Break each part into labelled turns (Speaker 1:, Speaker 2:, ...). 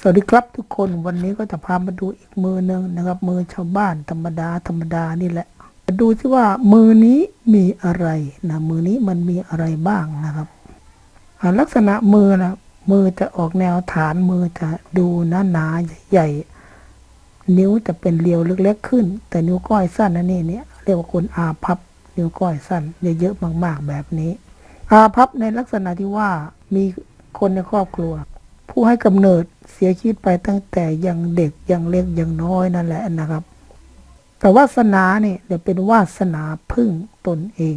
Speaker 1: สวัสดีครับทุกคนวันนี้ก็จะพามาดูอีกมือหนึ่งนะครับ มือชาวบ้านธรรมดาธรรมดานี่แหละมาดูที่ว่ามือนี้มีอะไรนะมือนี้มันมีอะไรบ้างนะครับลักษณะมือนะมือจะออกแนวฐานมือจะดูหนาหนาๆใหญ่ๆนิ้วจะเป็นเรียวเล็กๆขึ้น แต่นิ้วก้อยสั้นนะนี่เนี่ยเรียกว่าคนอาพับ นิ้วก้อยสั้นเยอะๆมาก ๆแบบนี้ อาพับในลักษณะที่ว่ามีคนในครอบครัว ผู้ให้กำเนิดเสียชีวิตไปตั้งแต่ยังเด็กยังเล็กยังน้อยนั่นแหละนะครับ แต่วาสนาเนี่ยเดี๋ยวเป็นวาสนาพึ่งตนเอง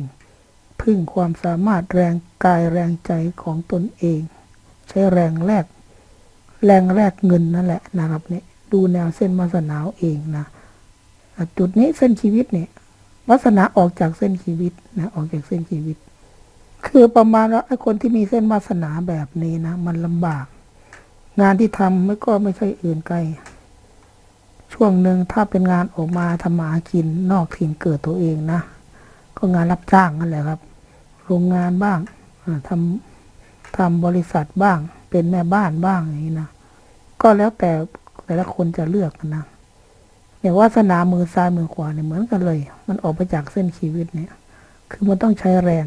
Speaker 1: พึ่งความสามารถแรงกายแรงใจของตนเอง ใช้แรงแรก แรงแรกเงินนั่นแหละนะครับเนี่ยดูแนวเส้นวาสนาเองนะจุดนี้เส้นชีวิตเนี่ยวาสนาออกจากเส้นชีวิตนะออกจากเส้นชีวิต คือประมาณว่าไอ้คนที่มีเส้นวาสนาแบบนี้นะ มันลำบาก งานที่ทำไม่ก็ไม่ใช่อื่นไกล ช่วงหนึ่งถ้าเป็นงานออกมาทำมากินนอกถิ่นเกิดตัวเองนะ ก็งานรับจ้างนั่นแหละครับ โรงงานบ้างทำทำบริษัทบ้าง เป็นแม่บ้านบ้างอย่างนี้นะ ก็แล้วแต่แต่ละคนจะเลือกนะอย่างวาสนามือซ้ายมือขวาเนี่ยเหมือนกันเลย มันออกมาจากเส้นชีวิตเนี่ย คือมันต้องใช้แรง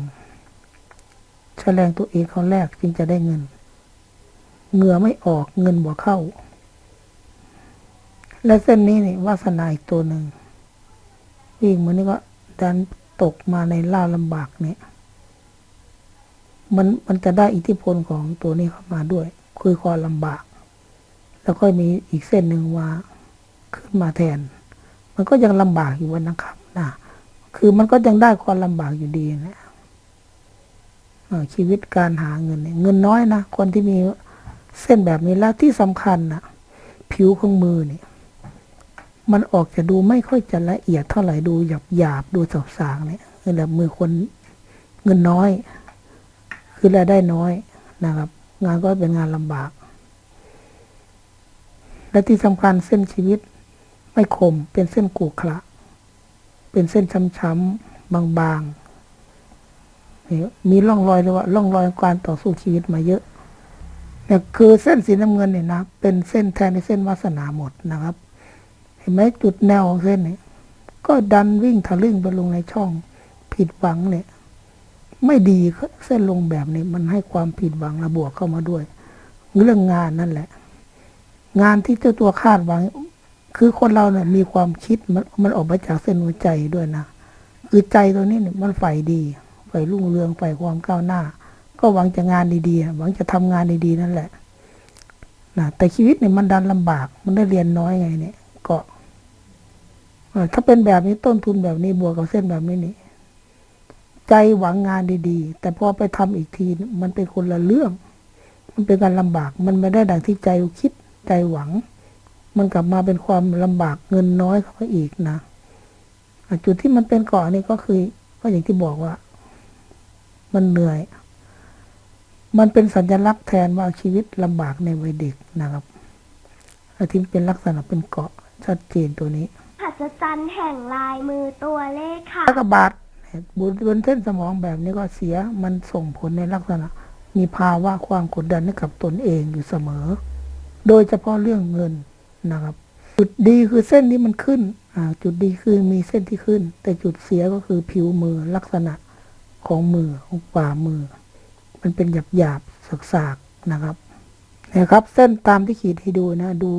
Speaker 1: ใช้แรงตัวเองเขาแรกจึงจะได้เงิน เหงื่อไม่ออกเงินบ่เข้า และเส้นนี้นี่วาสนาอีกตัวหนึ่งวิ่งมันนี่ก็ดันตกมาในล่าลำบากเนี่ย มันมันจะได้อิทธิพลของตัวนี้เข้ามาด้วย คือความลำบาก แล้วก็มีอีกเส้นหนึ่งว่าขึ้นมาแทน มันก็ยังลำบากอยู่วันนะครับนะคือมันก็ยังได้ความลำบากอยู่ดีนะชีวิตการหาเงินเนี่ยเงินน้อยนะคนที่มี เส้นแบบนี้แล้วที่สำคัญนะผิวของมือเนี่ยมันออกจะดูไม่ค่อยจะละเอียดเท่าไหร่ดูหยาบหยาบดูสบสางเนี่ยคือแบบมือคนเงินน้อย คือรายได้น้อยนะครับ งานก็เป็นงานลำบาก และที่สำคัญเส้นชีวิตไม่คมเป็นเส้นกูขระเป็นเส้นช้ำๆบางๆมีร่องรอยเลยว่าร่องรอยการต่อสู้ชีวิตมาเยอะ เนี่ยคือเส้นสีน้ำเงินเนี่ยนะเป็นเส้นแทนในเส้นวาสนาหมดนะครับ เห็นไหมจุดแนวของเส้นเนี่ยก็ดันวิ่งทะลึ่งไปลงในช่องผิดหวังเนี่ย ไม่ดีเส้นลงแบบนี้ มันให้ความผิดหวังระบวกเข้ามาด้วย เรื่องงานนั่นแหละ งานที่เจ้าตัวคาดหวัง คือคนเราเนี่ยมีความคิดมันมันออกมาจากเส้นหัวใจด้วยนะคือใจตัวนี้เนี่ยมันใฝ่ดีใฝ่รุ่งเรืองใฝ่ความก้าวหน้า ก็หวังจะงานดีๆหวังจะทำงานดีๆนั่นแหละนะแต่ชีวิตเนี่ยมันดันลำบาก มันได้เรียนน้อยไงเนี่ยก่อถ้าเป็นแบบนี้ต้นทุนแบบนี้บวกกับเส้นแบบนี้นี่ใจหวังงานดีๆ แต่พอไปทำอีกทีมันเป็นคนละเรื่อง มันเป็นการลำบาก มันไม่ได้ดังที่ใจคิดใจหวัง มันกลับมาเป็นความลำบากเงินน้อยเข้าไปอีกนะอะจุดที่มันเป็นเกาะนี่ก็คือก็อย่างที่บอกว่า มันเหนื่อย มันเป็นสัญลักษณ์แทนว่าชีวิตลำบากในวัยเด็กนะครับอาที่เป็นลักษณะเป็นเกาะชัดเจนตัวนี้
Speaker 2: หัศจรรย์แห่งลายมือตัวเลขค่ะ
Speaker 1: ถ้ากระบาดบนบนเส้นสมองแบบนี้ก็เสียมันส่งผลในลักษณะ มีภาวะความกดดันให้กับตนเองอยู่เสมอ โดยเฉพาะเรื่องเงินนะครับ จุดดีคือเส้นที่มันขึ้นอ่าจุดดีคือมีเส้นที่ขึ้น แต่จุดเสียก็คือผิวมือลักษณะของมือของฝ่ามือ มันเป็นหยาบหยาบๆสากนะครับนะครับ เส้นตามที่ขีดให้ดูนะ ดู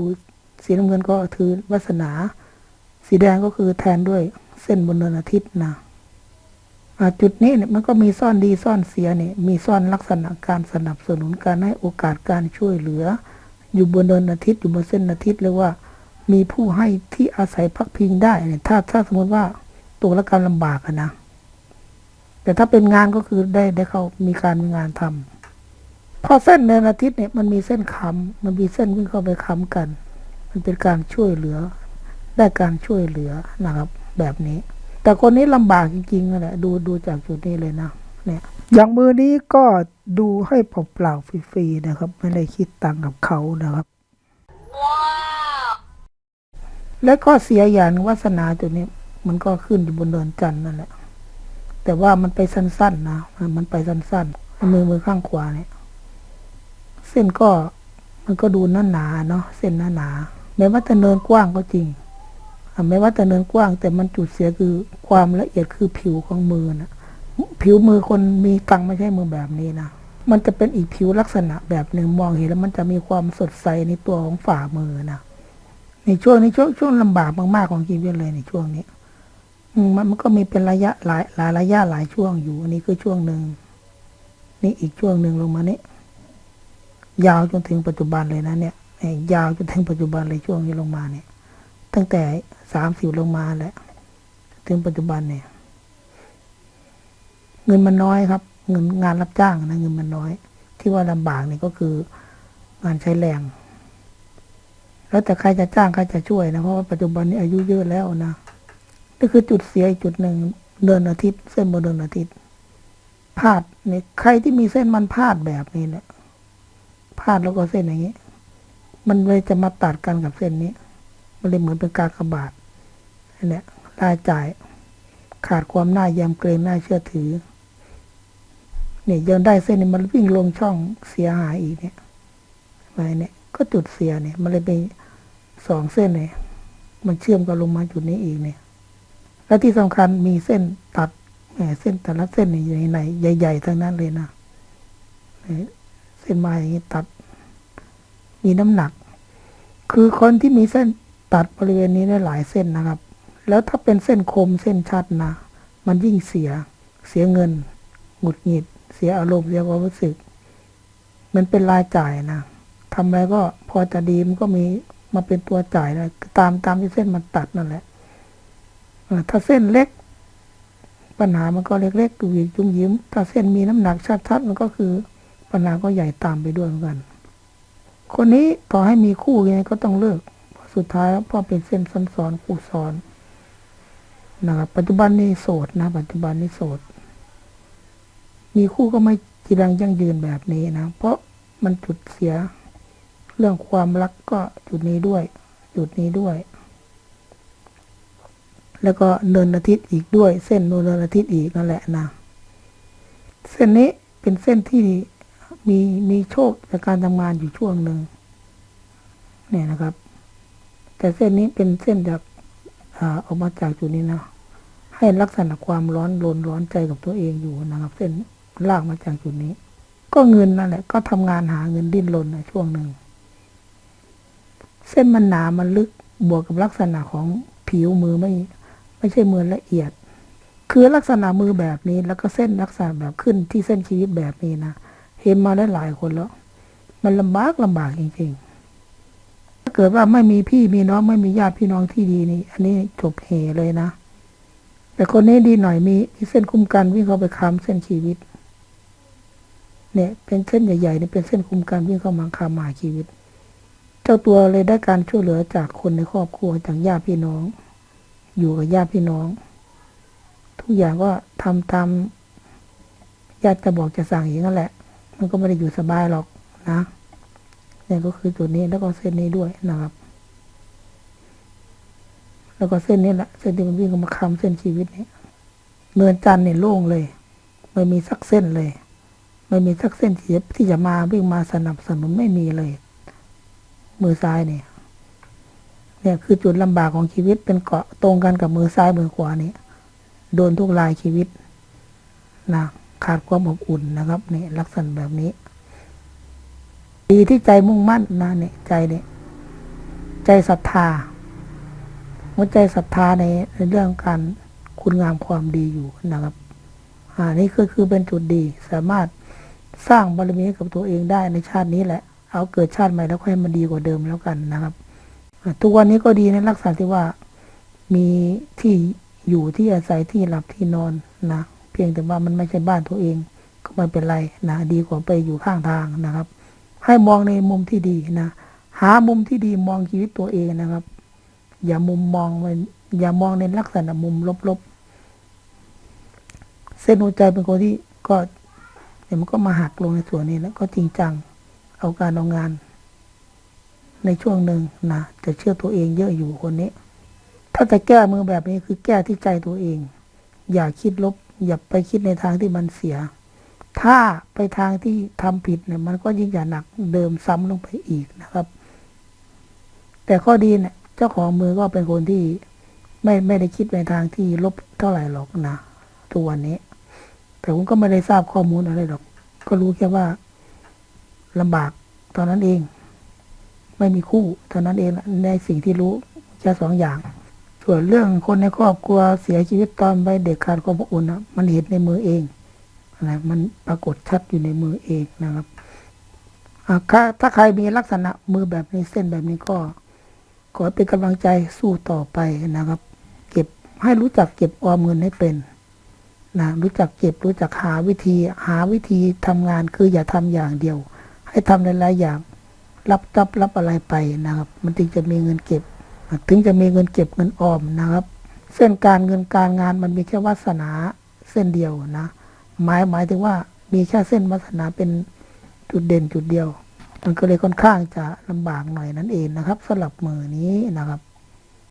Speaker 1: สีน้ำเงินก็คือวาสนา สีแดงก็คือแทนด้วยเส้นบนเนินอาทิตย์นะจุดนี้เนี่ยมันก็มีซ่อนดีซ่อนเสียเนี่ยมีซ่อนลักษณะการสนับสนุนการให้โอกาสการช่วยเหลือ อยู่บนเนินอาทิตย์อยู่บนเส้นอาทิตย์เรียกว่า มีผู้ให้ที่อาศัยพักพิงได้เนี่ยถ้าถ้าสมมติว่าตัวละกรลำบากนะ แต่ถ้าเป็นงานก็คือได้ได้เขามีการมีงานทำพอเส้นเนินอาทิตย์เนี่ยมันมีเส้นค้ำมันมีเส้นวิ่งเข้าไปค้ำกัน มันเป็นการช่วยเหลือ ได้การช่วยเหลือนะครับ แบบนี้ แต่คนนี้ลำบากจริงๆนั่นแหละดูดูจากจุดนี้เลยนะเนี่ยอย่างมือนี้ก็ดูให้เปล่าๆฟรีๆนะครับ ไม่ได้คิดตังค์กับเขานะครับและก็เสียอย่างหนึ่งวาสนาตัวนี้ มันก็ขึ้นอยู่บนเนินจันทร์นั่นแหละ แต่ว่ามันไปสั้นๆนะมันไปสั้นๆมือมือข้างขวาเนี่ยเส้นก็มันก็ดูหนาหนาเนาะเส้นหนาหนาแม้ว่าจะเนินกว้างก็จริงแม้ว่าจะเนินกว้าง แต่มันจุดเสียคือความละเอียดคือผิวของมือนะผิวมือคนมีตังไม่ใช่มือแบบนี้นะมันจะเป็นอีกผิวลักษณะแบบหนึ่งมองเห็นแล้วมันจะมีความสดใสในตัวของฝ่ามือนะในช่วงนี้ช่วงช่วงลำบากมากๆของชีวิตเลยในช่วงนี้ มันมันก็มีเป็นระยะหลายหลายระยะหลายช่วงอยู่อันนี้คือช่วงหนึ่งนี่อีกช่วงหนึ่งลงมานี่ยาวจนถึงปัจจุบันเลยนะเนี่ยยาวจนถึงปัจจุบันเลยช่วงนี้ลงมาเนี่ย ตั้งแต่สามสิบลงมาแหละถึงปัจจุบันเนี่ย เงินมันน้อยครับ เงินงานรับจ้างนะเงินมันน้อย ที่ว่าลำบากเนี่ยก็คืองานใช้แรง แล้วแต่ใครจะจ้างใครจะช่วยนะเพราะว่าปัจจุบันนี้อายุเยอะแล้วนะ นี่คือจุดเสียอีกจุดหนึ่งเดินอาทิตย์ เส้นบนเดินอาทิตย์พลาดเนี่ยใครที่มีเส้นมันพลาดแบบนี้เนี่ยพลาดแล้วก็เส้นอย่างนี้ มันเลยจะมาตัดกันกับเส้นนี้ มันเลยเหมือนเป็นการกระบาดเนี้ยรายจ่าย ขาดความน่ายำเกรงน่าเชื่อถือ เนี่ยยังได้เส้นนี้มันวิ่งลงช่องเสียหายอีกเนี่ยไปเนี่ย ก็จุดเสียเนี่ย มันเลยเป็นสองเส้นเนี่ย มันเชื่อมกันลงมาจุดนี้อีกเนี่ย และที่สำคัญมีเส้นตัดแหมเส้นแต่ละเส้นนี่อยู่ในไหนใหญ่ๆทั้งนั้นเลยนะเส้นมาอย่างนี้ตัด มีน้ำหนัก คือคนที่มีเส้นตัดบริเวณนี้ได้หลายเส้นนะครับ แล้วถ้าเป็นเส้นคมเส้นชัดนะมันยิ่งเสีย เสียเงินหงุดหงิด เสียอารมณ์เสียความรู้สึก มันเป็นรายจ่ายนะทำอะไรก็พอจะดีมันก็มีมาเป็นตัวจ่ายนะตามตามที่เส้นมันตัดนั่นแหละ ถ้าเส้นเล็ก ปัญหามันก็เล็กๆอยู่จุ้มยิ้ม ถ้าเส้นมีน้ำหนักชัดๆมันก็คือ ปัญหาก็ใหญ่ตามไปด้วยเหมือนกัน คนนี้ต่อให้มีคู่ยังไงก็ต้องเลิกเพราะสุดท้ายแล้วพอเป็นเส้นซ้อนๆคู่ซ้อนนะครับปัจจุบันนี้โสดนะ ปัจจุบันนี้โสด มีคู่ก็ไม่จีรังยั่งยืนแบบนี้นะ เพราะมันจุดเสีย เรื่องความรักก็จุดนี้ด้วย จุดนี้ด้วย แล้วก็เนินอาทิตย์อีกด้วย เส้นเนินอาทิตย์อีกนั่นแหละนะเส้นนี้เป็นเส้นที่มีมีโชคจากการทำงานอยู่ช่วงหนึ่งเนี่ยนะครับ แต่เส้นนี้เป็นเส้นจากอ่าออกมาจากจุดนี้นะให้ลักษณะความร้อนรนร้อนใจกับตัวเองอยู่นะครับ เส้นลากมาจากจุดนี้ ก็เงินนั่นแหละ ก็ทำงานหาเงินดิ้นรนในช่วงหนึ่งเส้นมันหนามันลึกบวกกับลักษณะของผิวมือไม่ ไม่ใช่มือละเอียด คือลักษณะมือแบบนี้แล้วก็เส้นลักษณะแบบขึ้นที่เส้นชีวิตแบบนี้นะเห็นมาได้หลายคนแล้ว มันลำบากลำบากจริงๆ ถ้าเกิดว่าไม่มีพี่มีน้องไม่มีญาติพี่น้องที่ดีนี่ อันนี้จบเหเลยนะ แต่คนนี้ดีหน่อยมีมีเส้นคุ้มกันวิ่งเข้าไปค้ำเส้นชีวิต เนี่ย เป็นเส้นใหญ่ๆนี่เป็นเส้นคุ้มกันวิ่งเข้ามาค้ำหาชีวิต เจ้าตัวเลยได้การช่วยเหลือจากคนในครอบครัวจากญาติพี่น้อง อยู่กับญาติพี่น้อง ทุกอย่างก็ทำตามญาติจะบอกจะสั่งอย่างนั้นแหละ มันก็ไม่ได้อยู่สบายหรอกนะเนี่ยก็คือจุดนี้แล้วก็เส้นนี้ด้วยนะครับ แล้วก็เส้นนี้แหละเส้นที่มันวิ่งเข้ามาค้ำเส้นชีวิตนี้เนินจันทร์เนี่ยโล่งเลยไม่มีสักเส้นเลยไม่มีสักเส้นที่จะมาวิ่งมาสนับสนุนไม่มีเลย มือซ้ายเนี่ย เนี่ยคือจุดลำบากของชีวิตเป็นเกาะตรงกันกับมือซ้ายมือขวานี่โดนทุกรายชีวิตนะขาดความอบอุ่นนะครับนี่ลักษณะแบบนี้ ดีที่ใจมุ่งมั่นนะเนี่ยใจเนี่ยใจศรัทธาหัวใจศรัทธาในในเรื่องการคุณงามความดีอยู่นะครับอ่านี่คือคือเป็นจุดดีสามารถสร้างบารมีกับตัวเองได้ในชาตินี้แหละ เอาเกิดชาติใหม่แล้วค่อยมันดีกว่าเดิมแล้วกันนะครับ ทุกวันนี้ก็ดีในลักษณะที่ว่ามีที่อยู่ที่อาศัยที่หลับที่นอนนะเพียงแต่ว่ามันไม่ใช่บ้านตัวเอง ก็ไม่เป็นไรนะดีกว่าไปอยู่ข้างทางนะครับ ให้มองในมุมที่ดีนะหามุมที่ดีมองชีวิตตัวเองนะครับ อย่ามุมมองมันอย่ามองในลักษณะมุมลบๆเส้นหัวใจเป็นคนที่ก็เดี๋ยวมันก็มาหักลงในส่วนนี้แล้วก็จริงจังเอาการเอางาน ในช่วงหนึ่งนะจะเชื่อตัวเองเยอะอยู่คนนี้ ถ้าจะแก้มือแบบนี้คือแก้ที่ใจตัวเอง อย่าคิดลบ อย่าไปคิดในทางที่มันเสีย ถ้าไปทางที่ทำผิดเนี่ย มันก็ยิ่งจะหนักเดิมซ้ำลงไปอีกนะครับ แต่ข้อดีเนี่ย เจ้าของมือก็เป็นคนที่ไม่ไม่ได้คิดในทางที่ลบเท่าไหร่หรอกนะตัววันนี้ แต่ผมก็ไม่ได้ทราบข้อมูลอะไรหรอก ก็รู้แค่ว่าลำบากตอนนั้นเอง ไม่มีคู่เท่านั้นเองในสิ่งที่รู้แค่สองอย่าง ส่วนเรื่องคนในครอบครัวเสียชีวิตตอนใบเด็กขาดความอบอุ่นนะมันเห็นในมือเองนะมันปรากฏชัดอยู่ในมือเองนะครับอ่าถ้าใครมีลักษณะมือแบบนี้เส้นแบบนี้ก็ขอเป็นกำลังใจสู้ต่อไปนะครับ เก็บให้รู้จักเก็บออมเงินให้เป็นนะรู้จักเก็บรู้จักหาวิธี หาวิธีทำงานคืออย่าทำอย่างเดียว ให้ทำหลายๆอย่าง รับจับรับอะไรไปนะครับ มันถึงจะมีเงินเก็บ ถึงจะมีเงินเก็บเงินออมนะครับ เส้นการเงินการงานมันมีแค่วาสนาเส้นเดียวนะหมายหมายถึงว่ามีแค่เส้นวาสนาเป็นจุดเด่นจุดเดียว มันก็เลยค่อนข้างจะลำบากหน่อยนั่นเองนะครับสำหรับมือนี้นะครับ